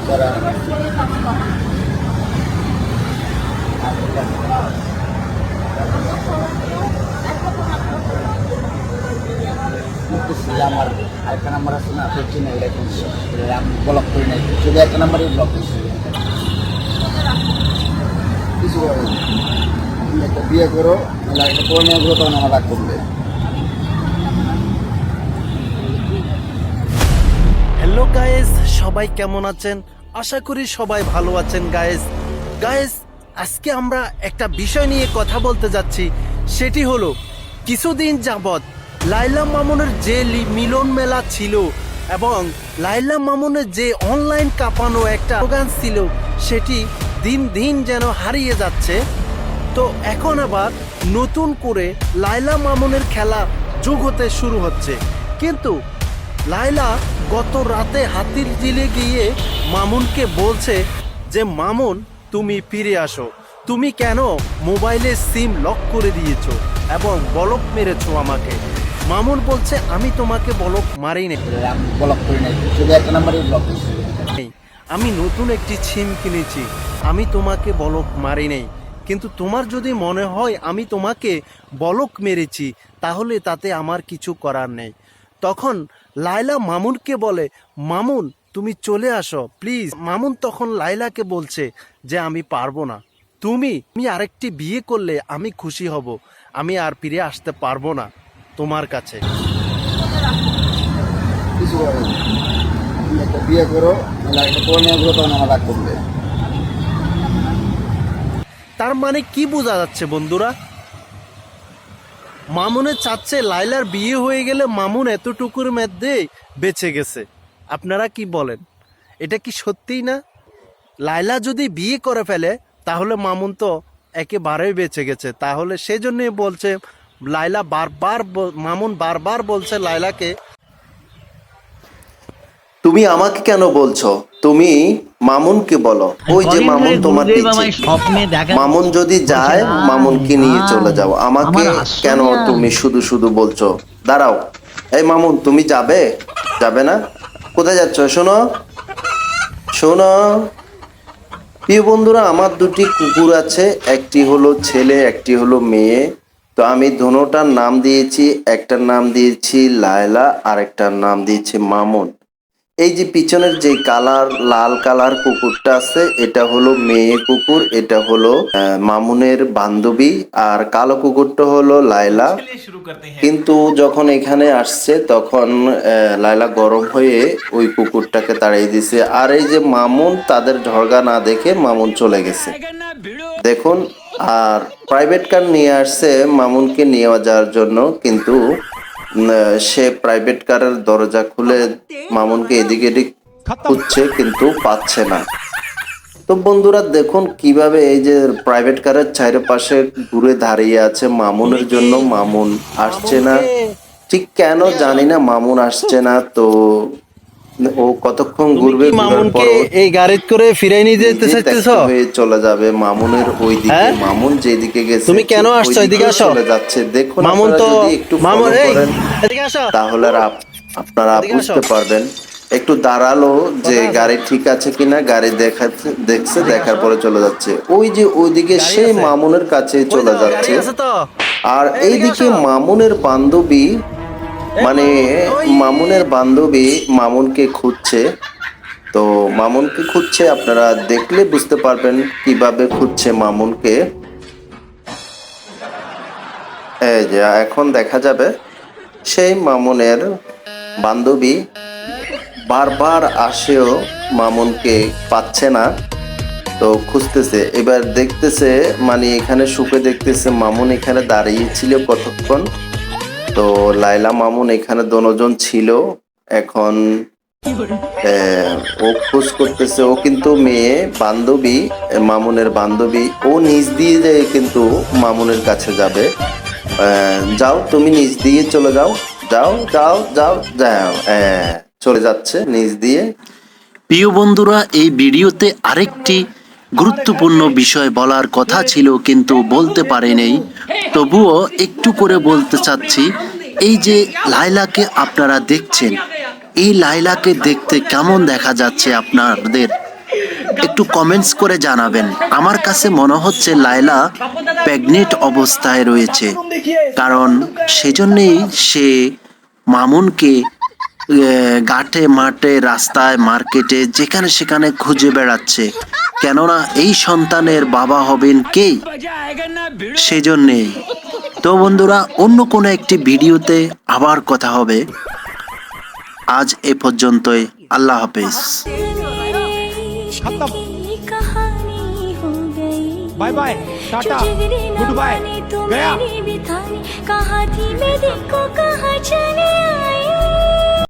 করা করতেছি আমার আরেকটা নাম্বার আছে না করছি না এটা আমি ব্লক করি নাই শুধু একটা নাম্বারই ব্লক করে বিয়ে করো নাহলে একটা করে নিয়ে গেলো তখন আমার করবে হ্যালো গায়েস, সবাই কেমন আছেন? আশা করি সবাই ভালো আছেন গায়েস। গায়েস, আজকে আমরা একটা বিষয় নিয়ে কথা বলতে যাচ্ছি। সেটি হলো, কিছুদিন যাবৎ লাইলা মামুনের যে মিলন মেলা ছিল এবং লাইলা মামুনের যে অনলাইন কাঁপানো একটা প্রোগ্রাম ছিল, সেটি দিন দিন যেন হারিয়ে যাচ্ছে। তো এখন আবার নতুন করে লাইলা মামুনের খেলা যোগ হতে শুরু হচ্ছে। কিন্তু লাইলা গত রাতে হাতির জিলে গিয়ে মামুনকে বলছে যে মামুন তুমি ফিরে আসো। তুমি কেন মোবাইলে সিম লক করে দিয়েছ এবং বলক মেরেছো আমাকে? মামুন বলছে আমি তোমাকে বলক করি নাই। একটা ব্লক। আমি নতুন একটি সিম কিনেছি। আমি তোমাকে বলক মারি নেই কিন্তু তোমার যদি মনে হয় আমি তোমাকে বলক মেরেছি তাহলে তাতে আমার কিছু করার নেই। তখন লাইলা মামুনকে বলে, মামুন, তুমি চলে আসো, প্লিজ। মামুন তখন লাইলাকে বলছে যে, আমি পারব না। তুমি তুমি আরেকটি বিয়ে করলে আমি খুশি হব। আমি আর ফিরে আসতে পারব না তোমার কাছে। তার মানে কি বোঝা যাচ্ছে বন্ধুরা? মামুনে চাচ্ছে লাইলার বিয়ে হয়ে গেলে মামুন এতটুকুর মধ্যে বেঁচে গেছে। আপনারা কি বলেন? এটা কি সত্যিই না? লাইলা যদি বিয়ে করে ফেলে, তাহলে মামুন তো একেবারেই বেঁচে গেছে। তাহলে সেজন্যই বলছে লাইলা বারবার মামুন বারবার বলছে লাইলাকে তুমি আমাকে কেন বলছো? তুমি মামুনকে বলো। ওই যে মামুন তোমার মামুন যদি যায় মামুনকে নিয়ে চলে যাও। আমাকে কেন তুমি শুধু শুধু বলছো? দাঁড়াও। এই মামুন তুমি যাবে? যাবে না? কোথায় যাচ্ছ? শোনো। শোনো। প্রিয় বন্ধুরা আমার দুটি কুকুর আছে। একটি হলো ছেলে একটি হলো মেয়ে। তো আমি ধনোটার নাম দিয়েছি। একটার নাম দিয়েছি লায়লা আর একটার নাম দিয়েছি মামুন। এই যে পিছনের যে কালার, লাল কালার কুকুরটা আছে, এটা হলো মেয়ে কুকুর, এটা হলো মামুনের বান্ধবী, আর কালো কুকুরটা হলো লায়লা। কিন্তু যখন এখানে আসছে, তখন লায়লা গরম হয়ে ওই কুকুরটাকে তাড়িয়ে দিছে। আর এই যে মামুন, তাদের ঝরগা না দেখে মামুন চলে গেছে। দেখুন, আর প্রাইভেট কার নিয়ে আসছে মামুনকে নিয়ে যাওয়ার জন্য, কিন্তু সে প্রাইভেট কারের দরজা খুলে মামুনকে এদিকে এদিক খুঁজছে কিন্তু পাচ্ছে না। তো বন্ধুরা দেখুন কীভাবে এই যে প্রাইভেট কারের চারিপাশে ঘুরে দাঁড়িয়ে আছে মামুনের জন্য। মামুন আসছে না। ঠিক কেন জানি না মামুন আসছে না। তো ও কতক্ষণ ঘুরবে মামুনকে এই গাড়িতে করে ফিরাই নিয়ে যেতে চাইতেছ? হয়ে চলে যাবে মামুনের ওই দিকে হ্যাঁ? মামুন যেদিকে গেছে তুমি কেন আসছো? এদিকে আসো। চলে যাচ্ছে। দেখুন মামুন আপনারা তো একটু মামুন এই এদিকে আসো। তাহলে আপ- আপনারা বুঝতে পারবেন। একটু দাঁড়াল যে গাড়ি ঠিক আছে কিনা গাড়ি দেখাচ্ছে দেখছে দেখার পরে চলে যাচ্ছে। ওই যে ওইদিকে সেই মামুনের কাছে চলে যাচ্ছে। আর এইদিকে মামুনের বান্ধবী মানে মামুনের বান্ধবী মামুনকে খুঁজছে। তো মামুনকে খুঁজছে, আপনারা দেখলে বুঝতে পারবেন কীভাবে খুঁজছে মামুনকে। এখন দেখা যাবে সেই মামুনের বান্ধবী বারবার আসেও মামুনকে পাচ্ছে না। তো খুঁজতেছে, এবার দেখতেছে মানে এখানে সুপে দেখতেছে মামুন এখানে দাঁড়িয়ে ছিল কতক্ষণ। তো লাইলা মামুন এখানে দনোজন ছিল। এখন ও খোঁজ করতেছে। ও কিন্তু মেয়ে, বান্ধবী, মামুনের বান্ধবী। ও নিজ দিয়ে কিন্তু মামুনের কাছে যাবে। যাও, তুমি নিজ দিয়ে চলে যাও। যাও যাও যাও যাও চলে যাচ্ছে নিজ দিয়ে। প্রিয় বন্ধুরা, এই ভিডিওতে আরেকটি গুরুত্বপূর্ণ বিষয় বলার কথা ছিল, কিন্তু বলতে পারেনি। তবুও একটু করে বলতে চাচ্ছি, এই যে লাইলাকে আপনারা দেখছেন, এই লাইলাকে দেখতে কেমন দেখা যাচ্ছে আপনাদের? একটু কমেন্টস করে জানাবেন। আমার কাছে মনে হচ্ছে লাইলা প্রেগনেন্ট অবস্থায় রয়েছে। কারণ সেজন্যেই সে মামুনকে ঘাটে মাঠে রাস্তায় মার্কেটে যেখানে সেখানে খুঁজে বেড়াচ্ছে কেননা এই সন্তানের বাবা হবেন কে সেজন্যেই তো বন্ধুরা অন্য কোনো একটি ভিডিওতে আবার কথা হবে আজ এ পর্যন্তই আল্লাহ হাফেজ खत्म कहानी हो गई bye bye tata good bye गया बिताने कहा थी मैं देखो कहाँ चले आए